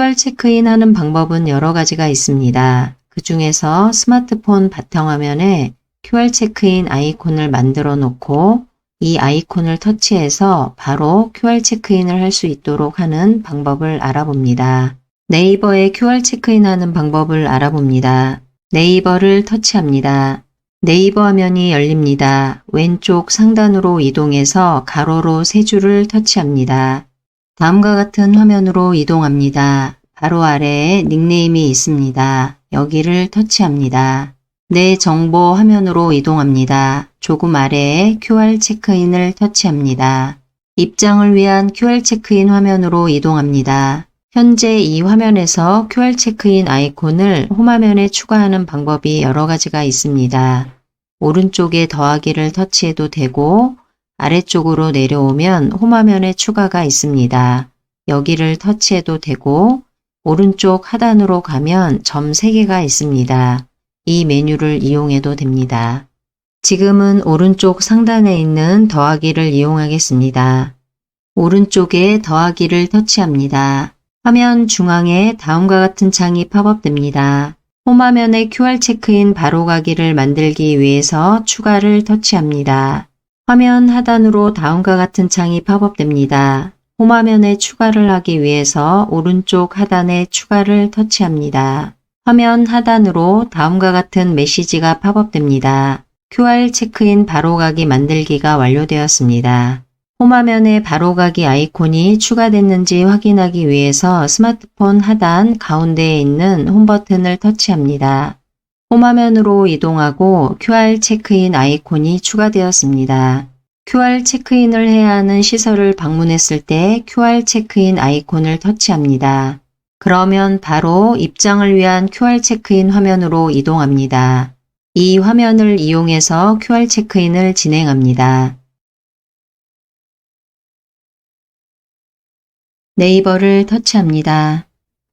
QR 체크인 하는 방법은 여러 가지가 있습니다. 그 중에서 스마트폰 바탕화면에 QR 체크인 아이콘을 만들어 놓고 이 아이콘을 터치해서 바로 QR 체크인을 할 수 있도록 하는 방법을 알아봅니다. 네이버에 QR 체크인 하는 방법을 알아봅니다. 네이버를 터치합니다. 네이버 화면이 열립니다. 왼쪽 상단으로 이동해서 가로로 세 줄을 터치합니다. 다음과 같은 화면으로 이동합니다. 바로 아래에 닉네임이 있습니다. 여기를 터치합니다. 내 정보 화면으로 이동합니다. 조금 아래에 QR 체크인을 터치합니다. 입장을 위한 QR 체크인 화면으로 이동합니다. 현재 이 화면에서 QR 체크인 아이콘을 홈화면에 추가하는 방법이 여러 가지가 있습니다. 오른쪽에 더하기를 터치해도 되고 아래쪽으로 내려오면 홈화면에 추가가 있습니다. 여기를 터치해도 되고 오른쪽 하단으로 가면 점 3개가 있습니다. 이 메뉴를 이용해도 됩니다. 지금은 오른쪽 상단에 있는 더하기를 이용하겠습니다. 오른쪽에 더하기를 터치합니다. 화면 중앙에 다음과 같은 창이 팝업됩니다. 홈화면에 QR 체크인 바로가기를 만들기 위해서 추가를 터치합니다. 화면 하단으로 다음과 같은 창이 팝업됩니다. 홈화면에 추가를 하기 위해서 오른쪽 하단에 추가를 터치합니다. 화면 하단으로 다음과 같은 메시지가 팝업됩니다. QR 체크인 바로가기 만들기가 완료되었습니다. 홈화면에 바로가기 아이콘이 추가됐는지 확인하기 위해서 스마트폰 하단 가운데에 있는 홈 버튼을 터치합니다. 홈화면으로 이동하고 QR 체크인 아이콘이 추가되었습니다. QR 체크인을 해야 하는 시설을 방문했을 때 QR 체크인 아이콘을 터치합니다. 그러면 바로 입장을 위한 QR 체크인 화면으로 이동합니다. 이 화면을 이용해서 QR 체크인을 진행합니다. 네이버를 터치합니다.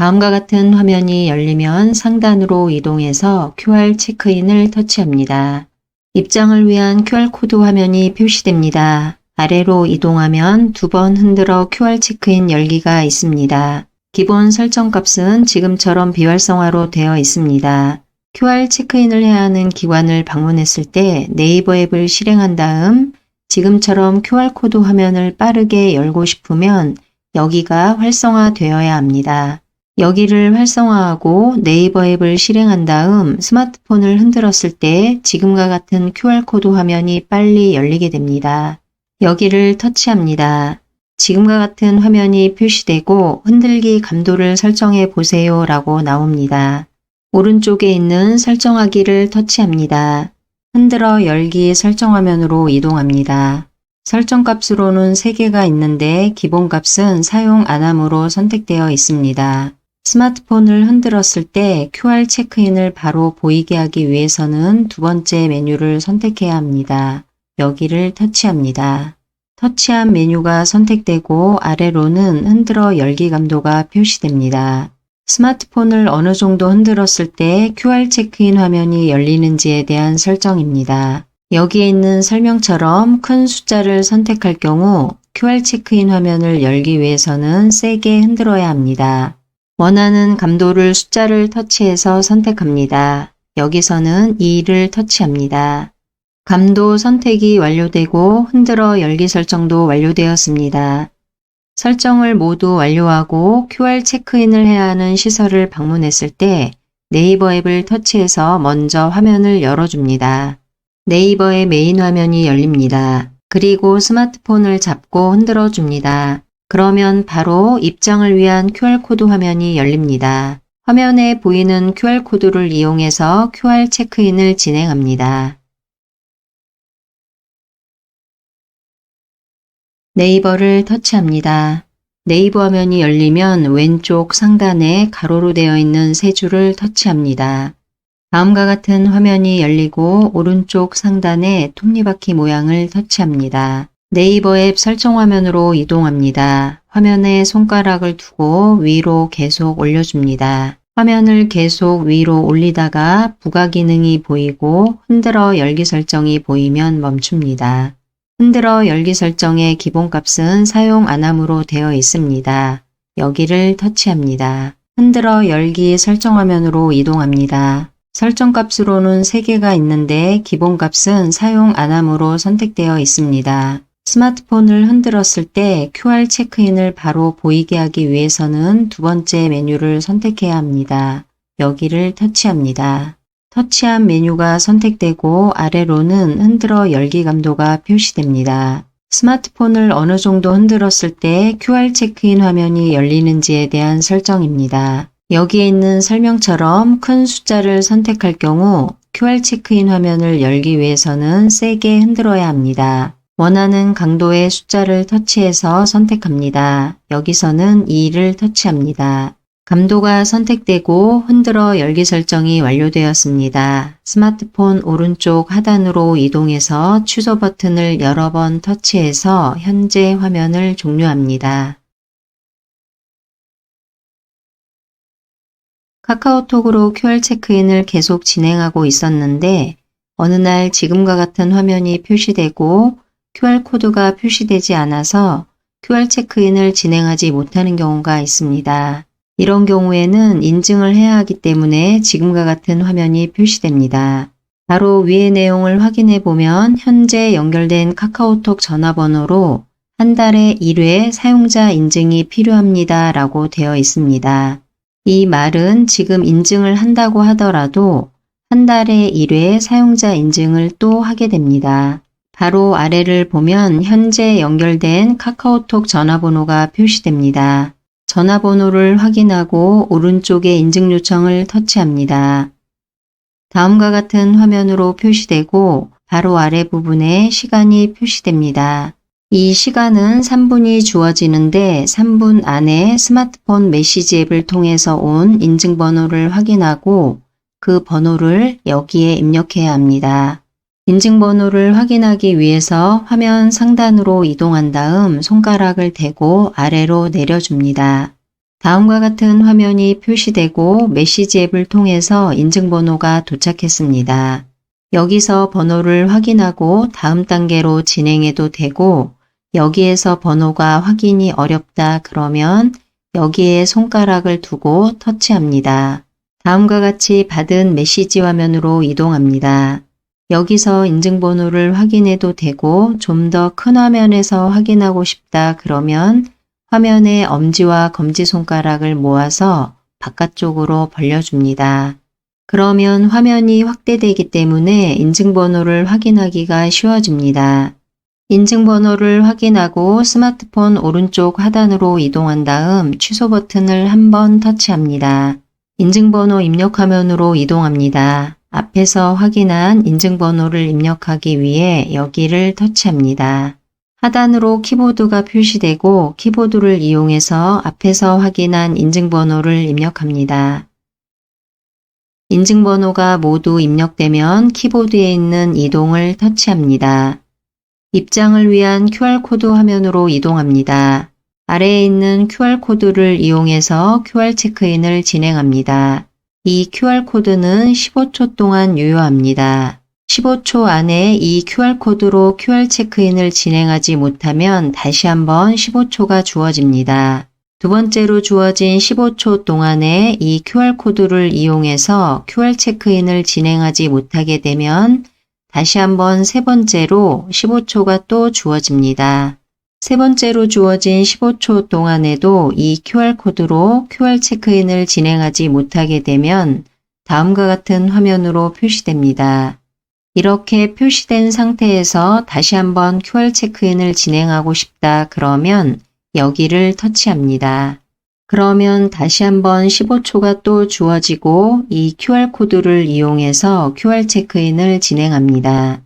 다음과 같은 화면이 열리면 상단으로 이동해서 QR 체크인을 터치합니다. 입장을 위한 QR코드 화면이 표시됩니다. 아래로 이동하면 두 번 흔들어 QR 체크인 열기가 있습니다. 기본 설정 값은 지금처럼 비활성화로 되어 있습니다. QR 체크인을 해야 하는 기관을 방문했을 때 네이버 앱을 실행한 다음 지금처럼 QR코드 화면을 빠르게 열고 싶으면 여기가 활성화되어야 합니다. 여기를 활성화하고 네이버 앱을 실행한 다음 스마트폰을 흔들었을 때 지금과 같은 QR코드 화면이 빨리 열리게 됩니다. 여기를 터치합니다. 지금과 같은 화면이 표시되고 흔들기 감도를 설정해 보세요 라고 나옵니다. 오른쪽에 있는 설정하기를 터치합니다. 흔들어 열기 설정 화면으로 이동합니다. 설정 값으로는 3개가 있는데 기본 값은 사용 안함으로 선택되어 있습니다. 스마트폰을 흔들었을 때 QR 체크인을 바로 보이게 하기 위해서는 두 번째 메뉴를 선택해야 합니다. 여기를 터치합니다. 터치한 메뉴가 선택되고 아래로는 흔들어 열기 감도가 표시됩니다. 스마트폰을 어느 정도 흔들었을 때 QR 체크인 화면이 열리는지에 대한 설정입니다. 여기에 있는 설명처럼 큰 숫자를 선택할 경우 QR 체크인 화면을 열기 위해서는 세게 흔들어야 합니다. 원하는 감도를 숫자를 터치해서 선택합니다. 여기서는 2를 터치합니다. 감도 선택이 완료되고 흔들어 열기 설정도 완료되었습니다. 설정을 모두 완료하고 QR 체크인을 해야 하는 시설을 방문했을 때 네이버 앱을 터치해서 먼저 화면을 열어줍니다. 네이버의 메인 화면이 열립니다. 그리고 스마트폰을 잡고 흔들어 줍니다. 그러면 바로 입장을 위한 QR코드 화면이 열립니다. 화면에 보이는 QR코드를 이용해서 QR 체크인을 진행합니다. 네이버를 터치합니다. 네이버 화면이 열리면 왼쪽 상단에 가로로 되어 있는 세 줄을 터치합니다. 다음과 같은 화면이 열리고 오른쪽 상단에 톱니바퀴 모양을 터치합니다. 네이버 앱 설정 화면으로 이동합니다. 화면에 손가락을 두고 위로 계속 올려줍니다. 화면을 계속 위로 올리다가 부가 기능이 보이고 흔들어 열기 설정이 보이면 멈춥니다. 흔들어 열기 설정의 기본값은 사용 안함으로 되어 있습니다. 여기를 터치합니다. 흔들어 열기 설정 화면으로 이동합니다. 설정 값으로는 3개가 있는데 기본 값은 사용 안함으로 선택되어 있습니다. 스마트폰을 흔들었을 때 QR 체크인을 바로 보이게 하기 위해서는 두 번째 메뉴를 선택해야 합니다. 여기를 터치합니다. 터치한 메뉴가 선택되고 아래로는 흔들어 열기 감도가 표시됩니다. 스마트폰을 어느 정도 흔들었을 때 QR 체크인 화면이 열리는지에 대한 설정입니다. 여기에 있는 설명처럼 큰 숫자를 선택할 경우 QR 체크인 화면을 열기 위해서는 세게 흔들어야 합니다. 원하는 강도의 숫자를 터치해서 선택합니다. 여기서는 2를 터치합니다. 감도가 선택되고 흔들어 열기 설정이 완료되었습니다. 스마트폰 오른쪽 하단으로 이동해서 취소 버튼을 여러 번 터치해서 현재 화면을 종료합니다. 카카오톡으로 QR 체크인을 계속 진행하고 있었는데 어느 날 지금과 같은 화면이 표시되고 QR코드가 표시되지 않아서 QR 체크인을 진행하지 못하는 경우가 있습니다. 이런 경우에는 인증을 해야 하기 때문에 지금과 같은 화면이 표시됩니다. 바로 위의 내용을 확인해 보면 현재 연결된 카카오톡 전화번호로 한 달에 1회 사용자 인증이 필요합니다 라고 되어 있습니다. 이 말은 지금 인증을 한다고 하더라도 한 달에 1회 사용자 인증을 또 하게 됩니다. 바로 아래를 보면 현재 연결된 카카오톡 전화번호가 표시됩니다. 전화번호를 확인하고 오른쪽에 인증 요청을 터치합니다. 다음과 같은 화면으로 표시되고 바로 아래 부분에 시간이 표시됩니다. 이 시간은 3분이 주어지는데 3분 안에 스마트폰 메시지 앱을 통해서 온 인증번호를 확인하고 그 번호를 여기에 입력해야 합니다. 인증번호를 확인하기 위해서 화면 상단으로 이동한 다음 손가락을 대고 아래로 내려줍니다. 다음과 같은 화면이 표시되고 메시지 앱을 통해서 인증번호가 도착했습니다. 여기서 번호를 확인하고 다음 단계로 진행해도 되고 여기에서 번호가 확인이 어렵다 그러면 여기에 손가락을 두고 터치합니다. 다음과 같이 받은 메시지 화면으로 이동합니다. 여기서 인증번호를 확인해도 되고 좀 더 큰 화면에서 확인하고 싶다 그러면 화면에 엄지와 검지손가락을 모아서 바깥쪽으로 벌려줍니다. 그러면 화면이 확대되기 때문에 인증번호를 확인하기가 쉬워집니다. 인증번호를 확인하고 스마트폰 오른쪽 하단으로 이동한 다음 취소 버튼을 한번 터치합니다. 인증번호 입력 화면으로 이동합니다. 앞에서 확인한 인증번호를 입력하기 위해 여기를 터치합니다. 하단으로 키보드가 표시되고 키보드를 이용해서 앞에서 확인한 인증번호를 입력합니다. 인증번호가 모두 입력되면 키보드에 있는 이동을 터치합니다. 입장을 위한 QR코드 화면으로 이동합니다. 아래에 있는 QR코드를 이용해서 QR 체크인을 진행합니다. 이 QR코드는 15초 동안 유효합니다. 15초 안에 이 QR코드로 QR 체크인을 진행하지 못하면 다시 한번 15초가 주어집니다. 두 번째로 주어진 15초 동안에 이 QR코드를 이용해서 QR 체크인을 진행하지 못하게 되면 다시 한번 세 번째로 15초가 또 주어집니다. 세 번째로 주어진 15초 동안에도 이 QR코드로 QR 체크인을 진행하지 못하게 되면 다음과 같은 화면으로 표시됩니다. 이렇게 표시된 상태에서 다시 한번 QR 체크인을 진행하고 싶다 그러면 여기를 터치합니다. 그러면 다시 한번 15초가 또 주어지고 이 QR코드를 이용해서 QR 체크인을 진행합니다.